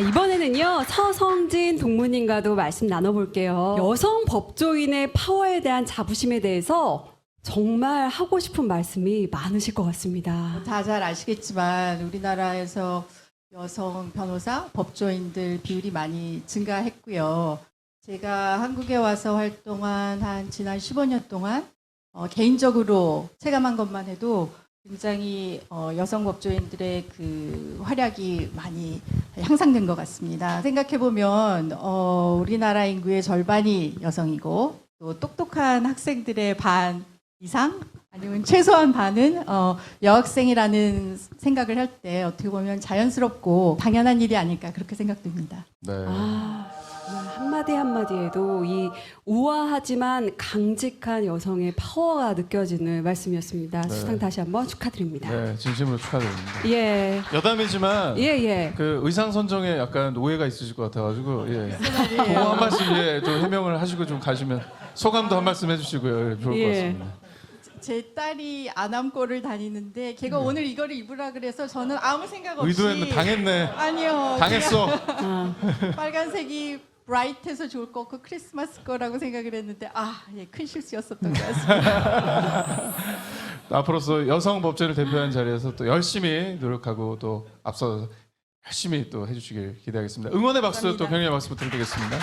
이번에는요 서성진 동무님과도 말씀 나눠볼게요. 여성 법조인의 파워에 대한 자부심에 대해서 정말 하고 싶은 말씀이 많으실 것 같습니다. 다 잘 아시겠지만 우리나라에서 여성 변호사, 법조인들 비율이 많이 증가했고요. 제가 한국에 와서 활동한 한 지난 15년 동안 어, 개인적으로 체감한 것만 해도 굉장히 어, 여성 법조인들의 그 활약이 많이 향상된 것 같습니다. 생각해 보면 어, 우리나라 인구의 절반이 여성이고 또 똑똑한 학생들의 반 이상 아니면 최소한 반은 어, 여학생이라는 생각을 할 때 어떻게 보면 자연스럽고 당연한 일이 아닐까 그렇게 생각됩니다. 네. 아, 한마디 한마디에도 이 우아하지만 강직한 여성의 파워가 느껴지는 말씀이었습니다. 네. 수상 다시 한번 축하드립니다. 네, 진심으로 축하드립니다. 예, 여담이지만 예, 예. 그 의상 선정에 약간 오해가 있으실 것 같아가지고 예. 그거 한 말씀 예, 좀 해명을 하시고 좀 가시면 소감도 한 말씀 해주시고요. 예, 좋을 예. 것 같습니다. 제 딸이 아남고를 다니는데 걔가 오늘 이거를 입으라 그래서 저는 아무 생각 없이 의도했는데 당했네. 아니요. 당했어. 아, 빨간색이 브라이트해서 좋을 것 같고 크리스마스 거라고 생각을 했는데 아, 예, 큰 실수였었던 것 같습니다. 앞으로서 여성 법제를 대표하는 자리에서 또 열심히 노력하고 또 앞서 열심히 또 해주시길 기대하겠습니다. 응원의 박수 또 감사합니다. 격려의 박수 부탁드리겠습니다.